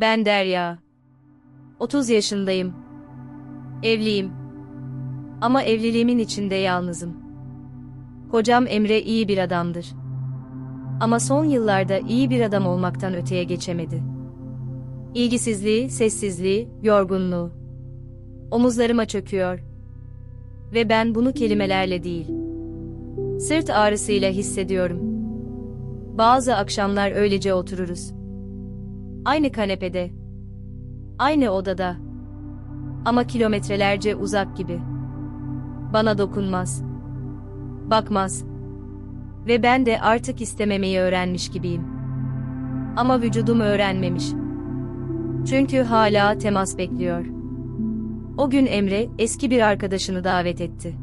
Ben Derya. 30 yaşındayım. Evliyim. Ama evliliğimin içinde yalnızım. Kocam Emre iyi bir adamdır. Ama son yıllarda iyi bir adam olmaktan öteye geçemedi. İlgisizliği, sessizliği, yorgunluğu. Omuzlarıma çöküyor. Ve ben bunu kelimelerle değil, sırt ağrısıyla hissediyorum. Bazı akşamlar öylece otururuz. Aynı kanepede. Aynı odada. Ama kilometrelerce uzak gibi. Bana dokunmaz. Bakmaz. Ve ben de artık istememeyi öğrenmiş gibiyim. Ama vücudum öğrenmemiş. Çünkü hala temas bekliyor. O gün Emre eski bir arkadaşını davet etti.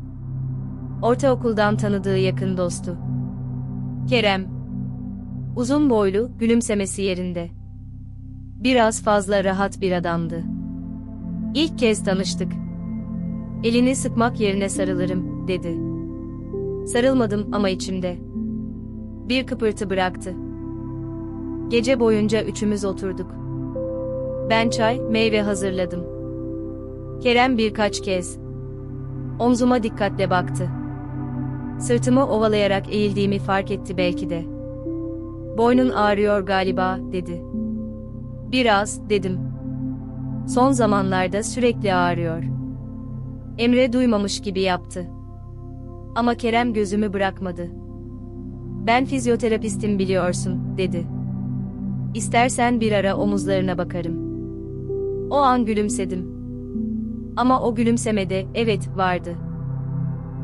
Ortaokuldan tanıdığı yakın dostu. Kerem. Uzun boylu, gülümsemesi yerinde. Biraz fazla rahat bir adamdı. İlk kez tanıştık. Elini sıkmak yerine sarılırım, dedi. Sarılmadım ama içimde. Bir kıpırtı bıraktı. Gece boyunca üçümüz oturduk. Ben çay, meyve hazırladım. Kerem birkaç kez. Omzuma dikkatle baktı. Sırtımı ovalayarak eğildiğimi fark etti belki de. Boynun ağrıyor galiba, dedi. Biraz, dedim. Son zamanlarda sürekli ağrıyor. Emre duymamış gibi yaptı. Ama Kerem gözümü bırakmadı. Ben fizyoterapistim biliyorsun, dedi. İstersen bir ara omuzlarına bakarım. O an gülümsedim. Ama o gülümsemede evet vardı.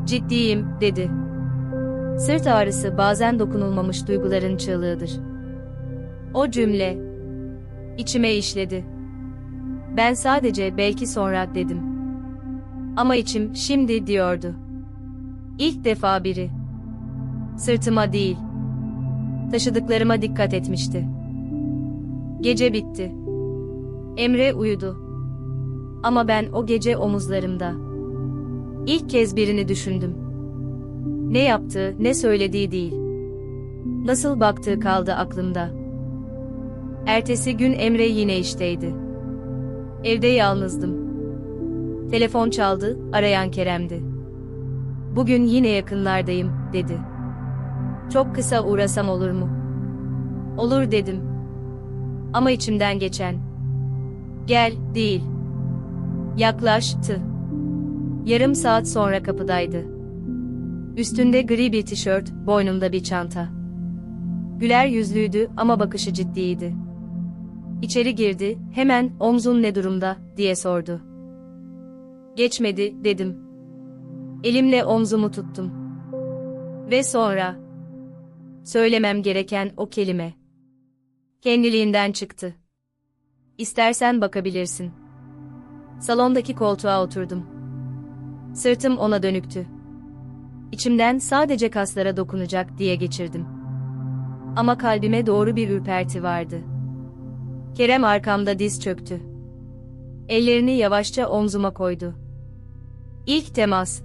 Ciddiyim, dedi. Sırt ağrısı bazen dokunulmamış duyguların çığlığıdır. O cümle içime işledi. Ben sadece belki sonra dedim. Ama içim şimdi diyordu. İlk defa biri. Sırtıma değil. Taşıdıklarıma dikkat etmişti. Gece bitti. Emre uyudu. Ama ben o gece omuzlarımda. İlk kez birini düşündüm. Ne yaptığı, ne söylediği değil. Nasıl baktığı kaldı aklımda. Ertesi gün Emre yine işteydi. Evde yalnızdım. Telefon çaldı, arayan Kerem'di. Bugün yine yakınlardayım, dedi. Çok kısa uğrasam olur mu? Olur dedim. Ama içimden geçen. Gel, değil. Yaklaştı. Yarım saat sonra kapıdaydı. Üstünde gri bir tişört, boynunda bir çanta. Güler yüzlüydü ama bakışı ciddiydi. İçeri girdi, hemen omzun ne durumda diye sordu. Geçmedi dedim. Elimle omzumu tuttum. Ve sonra söylemem gereken o kelime kendiliğinden çıktı. İstersen bakabilirsin. Salondaki koltuğa oturdum. Sırtım ona dönüktü. İçimden sadece kaslara dokunacak diye geçirdim. Ama kalbime doğru bir ürperti vardı. Kerem arkamda diz çöktü. Ellerini yavaşça omzuma koydu. İlk temas.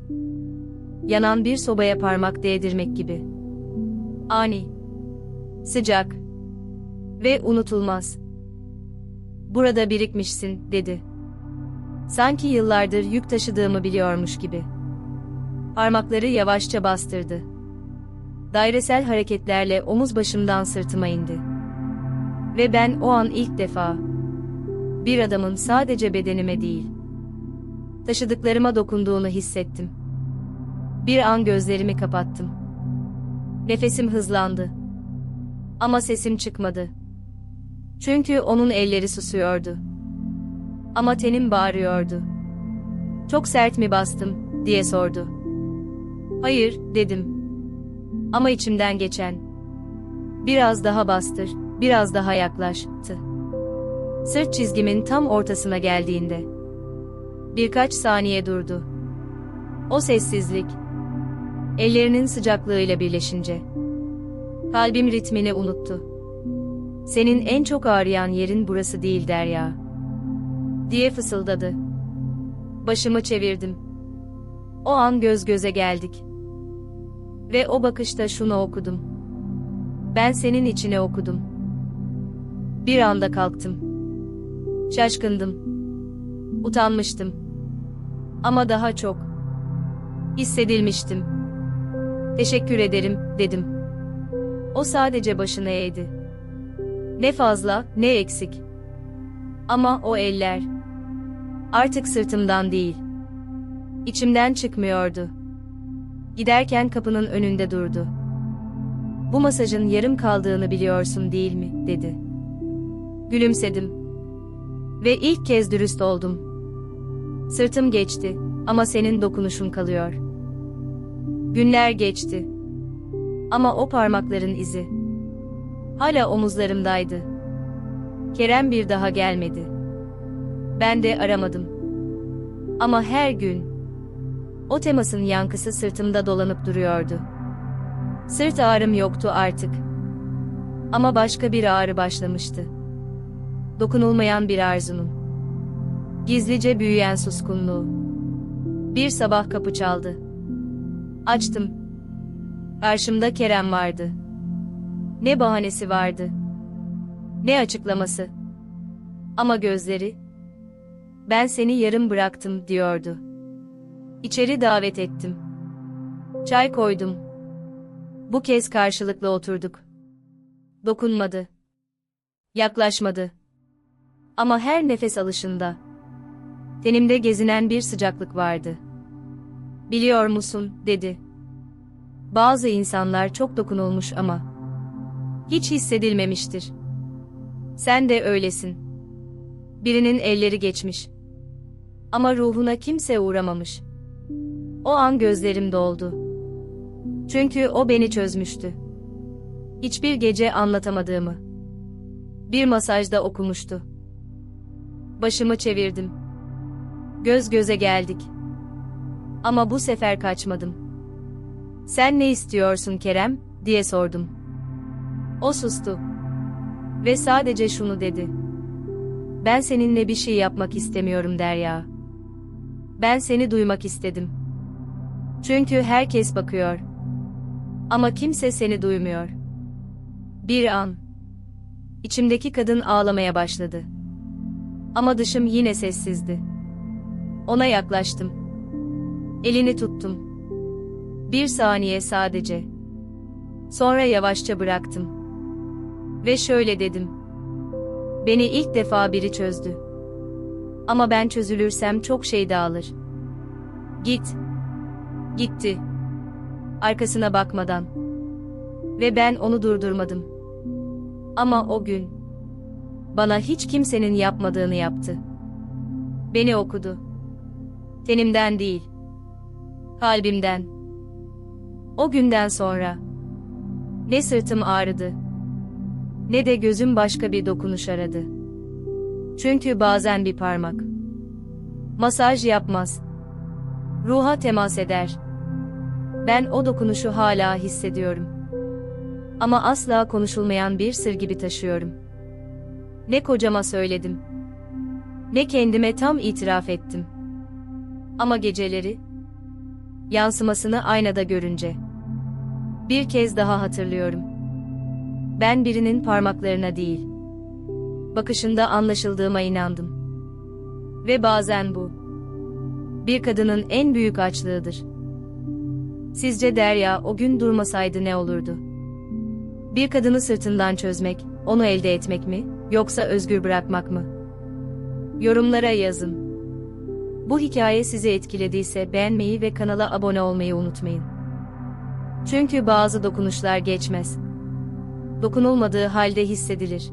Yanan bir sobaya parmak değdirmek gibi. Ani. Sıcak. Ve unutulmaz. Burada birikmişsin, dedi. Sanki yıllardır yük taşıdığımı biliyormuş gibi. Parmakları yavaşça bastırdı. Dairesel hareketlerle omuz başımdan sırtıma indi. Ve ben o an ilk defa bir adamın sadece bedenime değil, taşıdıklarıma dokunduğunu hissettim. Bir an gözlerimi kapattım. Nefesim hızlandı. Ama sesim çıkmadı. Çünkü onun elleri susuyordu. Ama tenim bağırıyordu. Çok sert mi bastım, diye sordu. Hayır, dedim. Ama içimden geçen. Biraz daha bastır, biraz daha yaklaştı. Sırt çizgimin tam ortasına geldiğinde. Birkaç saniye durdu. O sessizlik. Ellerinin sıcaklığıyla birleşince. Kalbim ritmini unuttu. Senin en çok ağrıyan yerin burası değil Derya. Diye fısıldadı. Başımı çevirdim. O an göz göze geldik. Ve o bakışta şunu okudum. Ben senin içine okudum. Bir anda kalktım. Şaşkındım. Utanmıştım. Ama daha çok hissedilmiştim. Teşekkür ederim, dedim. O sadece başını eğdi. Ne fazla, ne eksik. Ama o eller artık sırtımdan değil. İçimden çıkmıyordu. Giderken kapının önünde durdu. Bu masajın yarım kaldığını biliyorsun değil mi, dedi. Gülümsedim. Ve ilk kez dürüst oldum. Sırtım geçti ama senin dokunuşun kalıyor. Günler geçti. Ama o parmakların izi hala omuzlarımdaydı. Kerem bir daha gelmedi. Ben de aramadım. Ama her gün o temasın yankısı sırtımda dolanıp duruyordu. Sırt ağrım yoktu artık. Ama başka bir ağrı başlamıştı. Dokunulmayan bir arzunun. Gizlice büyüyen suskunluğu. Bir sabah kapı çaldı. Açtım. Karşımda Kerem vardı. Ne bahanesi vardı. Ne açıklaması. Ama gözleri ben seni yarım bıraktım diyordu. İçeri davet ettim. Çay koydum. Bu kez karşılıklı oturduk. Dokunmadı. Yaklaşmadı. Ama her nefes alışında tenimde gezinen bir sıcaklık vardı. Biliyor musun, dedi. Bazı insanlar çok dokunulmuş ama hiç hissedilmemiştir. Sen de öylesin. Birinin elleri geçmiş. Ama ruhuna kimse uğramamış. O an gözlerim doldu. Çünkü o beni çözmüştü. Hiçbir gece anlatamadığımı. Bir masajda okumuştu. Başımı çevirdim. Göz göze geldik. Ama bu sefer kaçmadım. Sen ne istiyorsun Kerem, diye sordum. O sustu. Ve sadece şunu dedi. Ben seninle bir şey yapmak istemiyorum Derya. Ben seni duymak istedim. Çünkü herkes bakıyor. Ama kimse seni duymuyor. Bir an. İçimdeki kadın ağlamaya başladı. Ama dışım yine sessizdi. Ona yaklaştım. Elini tuttum. Bir saniye sadece. Sonra yavaşça bıraktım. Ve şöyle dedim. Beni ilk defa biri çözdü. Ama ben çözülürsem çok şey dağılır. Git. Gitti. Arkasına bakmadan. Ve ben onu durdurmadım. Ama o gün bana hiç kimsenin yapmadığını yaptı. Beni okudu. Tenimden değil, kalbimden. O günden sonra ne sırtım ağrıdı, ne de gözüm başka bir dokunuş aradı. Çünkü bazen bir parmak masaj yapmaz. Ruha temas eder. Ben o dokunuşu hala hissediyorum. Ama asla konuşulmayan bir sır gibi taşıyorum. Ne kocama söyledim. Ne kendime tam itiraf ettim. Ama geceleri yansımasını aynada görünce bir kez daha hatırlıyorum. Ben birinin parmaklarına değil, bakışında anlaşıldığıma inandım. Ve bazen bu bir kadının en büyük açlığıdır. Sizce Derya o gün durmasaydı ne olurdu? Bir kadını sırtından çözmek, onu elde etmek mi, yoksa özgür bırakmak mı? Yorumlara yazın. Bu hikaye sizi etkilediyse beğenmeyi ve kanala abone olmayı unutmayın. Çünkü bazı dokunuşlar geçmez. Dokunulmadığı halde hissedilir.